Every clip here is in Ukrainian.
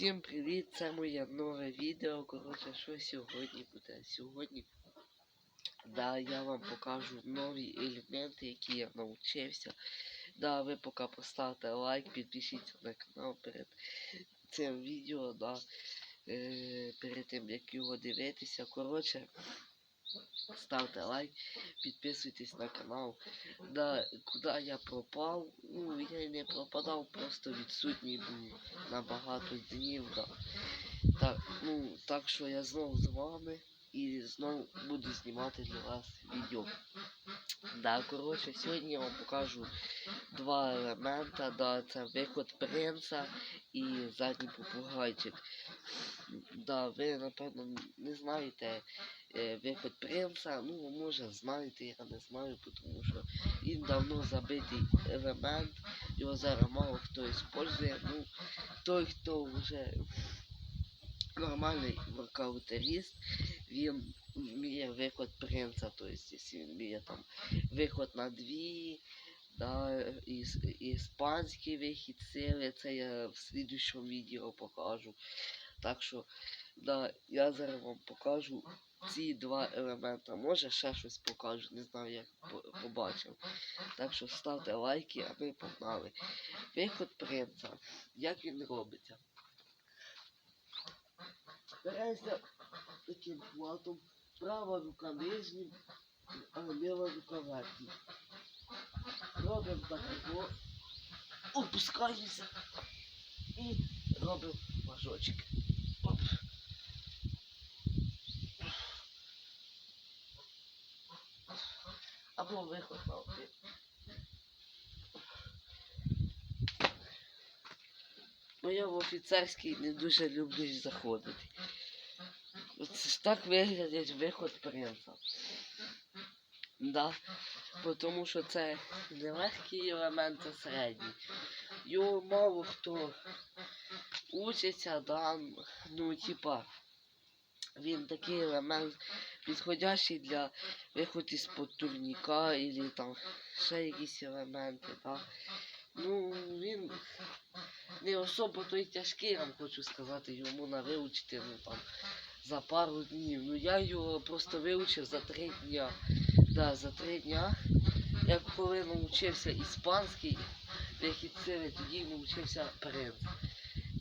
Всім привіт! Це моє нове відео. Коротше, що сьогодні буде? Сьогодні да, я вам покажу нові елементи, які я навчився. Да, ви поки поставте лайк, підпишіться на канал перед цим відео, да, е, перед тим як його дивитися. Коротше, ставте лайк, підписуйтесь на канал. Да, куди я пропав? Ну, я не пропадав, просто відсутній був на багато днів. Да. Так, ну, так що я знову з вами і знову буду знімати для вас відео. Да, коротше, сьогодні я вам покажу два елемента. Да, це виход принца і задній попугайчик. Да, ви, напевно, не знаєте е, виход принца. Ну, може, знаєте, я не знаю, тому що він давно забитий елемент. Його зараз мало хто використовує. Ну, той, хто вже нормальний воркаутеріст, він вміє виход принца, тобто, він вміє там виход на дві, да, іс, іспанський вихід сили, це я в слідущому відео покажу. Так що, да, я зараз вам покажу ці два елемента. Може ще щось покажу, не знаю, як побачив. Так що ставте лайки, а ми погнали. Виход принца. Як він робиться? Береться таким хватом, права рука нижнім, а ліва рука верхнім. Робимо так його, опускаємося і робимо мажочок. Або виход один. Ну я в офіцерський не дуже люблю заходити. Так виглядить виход принца. Да. Тому що це не легкий елемент, це середній. Його мало хто учиться, да, ну типа він такий елемент підходящий для виходу з-под турніка або там ще якісь елементи, да. Ну, він не особо той тяжкий, я вам хочу сказати, йому на вивчити ну, там, за пару днів. Ну я його просто вивчив за три дня. Да, за три дня. Як коли навчився іспанський вихід сили, тоді навчився принц.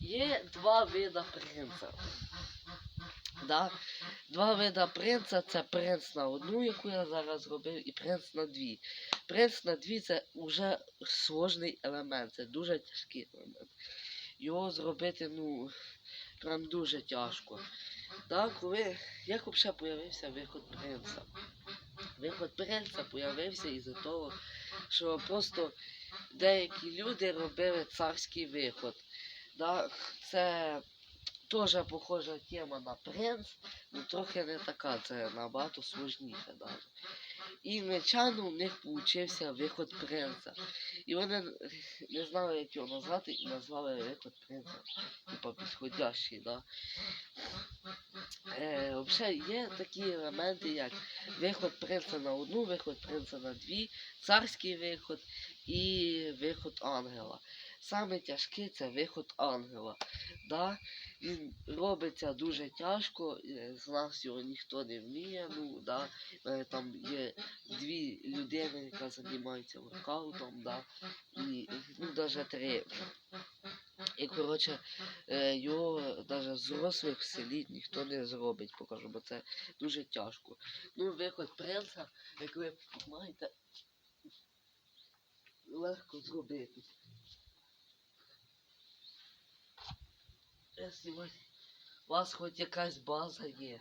Є два вида принца. Да? Два вида принца це принц на одну, яку я зараз зробив, і принц на дві. Принц на дві це вже сложний елемент, це дуже тяжкий елемент. Його зробити, ну, прям дуже тяжко. Да, коли, як взагалі появився виход принца? Виход принца появився із-за того, що просто деякі люди робили царський виход. Да, це теж похожа тема на принц, але трохи не така, це набагато сложніше навіть. І нечайно у них получився виход принца. І вони не знали, як його назвати, і назвали виход принца. Типа підходящий, да. Взагалі є такі елементи, як виход принца на одну, виход принца на дві, царський виход і виход ангела. Саме тяжкий це виход ангела. Да? Він робиться дуже тяжко, з нас його ніхто не вміє. Ну, да? Е, Там є дві людини, яка займається воркаутом, да? і ну, навіть три. І коротше, е, його навіть взрослих в селі ніхто не зробить, покажу, бо це дуже тяжко. Ну, виход принца, як ви маєте, легко зробити. Якщо у вас- хоч якась база є.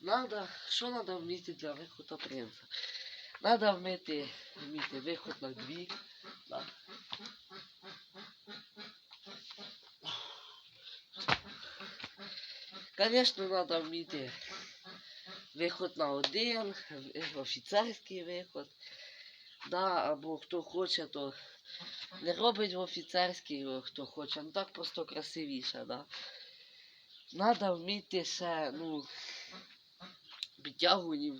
Надо, що надо вміти для виходу принца? Надо вміти, вміти виход на дві. Да. Конечно, надо вміти виход на один, офіцерський виход. Да, або хто хоче, то не робить в офіцерський, хто хоче. Ну так просто красивіше, да. Надо вміти ще, ну, підтягуванів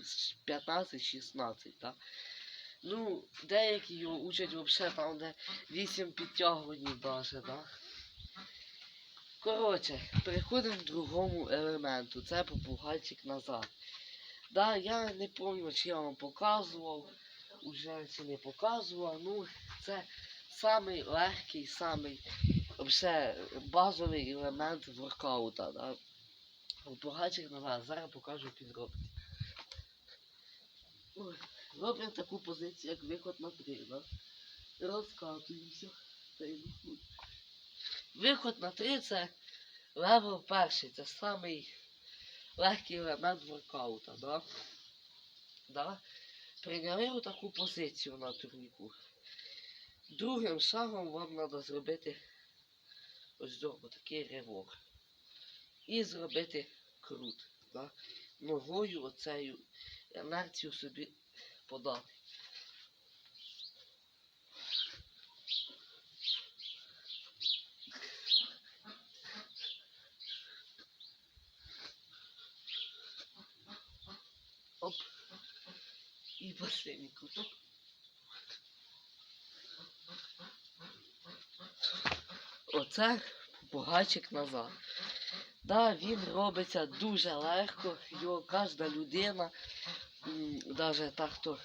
15-16, да. Ну, деякі його учать взагалі там, де 8 підтягувань даже, да? Коротше, переходимо к другому елементу. Це попугайчик назад. Да, я не пам'ятаю, чи я вам показував, уже чи не показував. Ну, це самий легкий, самий вообще базовий елемент воркаута. Да? Попугайчик назад. Зараз покажу підробки. Ой, Робимо таку позицію, як виход на три, да? Розкатуємося. Виход на три це левел перший, це самий легкий елемент воркаута, да? Да? Прийняли таку позицію на турніку. Другим шагом вам треба зробити ось такий ривок. І зробити крут. Да? Ногою оцею інерцію собі подати. Оп. І последній круток. Оце попугайчик назад. Да, він робиться дуже легко, його кожна людина, даже та, хто,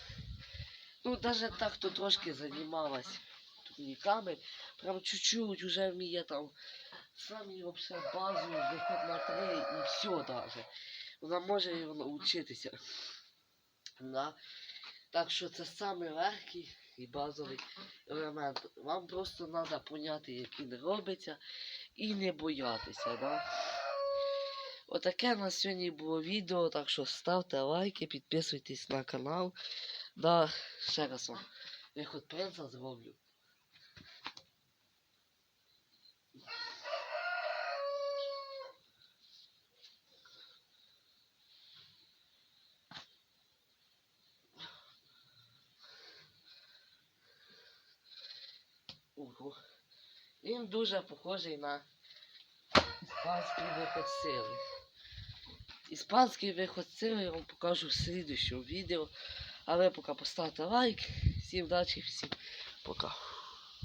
ну, даже та, хто трошки займалась турніками, прям чуть-чуть вже вміє там самі вообще базу, виход на три і все даже. Вона може його навчитися. Да? Так що це самий легкий і базовий елемент. Вам просто треба поняти, як він робиться, і не боятися. Да? Отаке на сьогодні було відео, так що ставте лайки, підписуйтесь на канал. Да, ще раз вам виход принца зроблю. Ого. Він дуже похожий на іспанський виход сили. Іспанський виход сили я вам покажу в слідущому відео. А ви поки поставте лайк. Всім удачі, всім пока.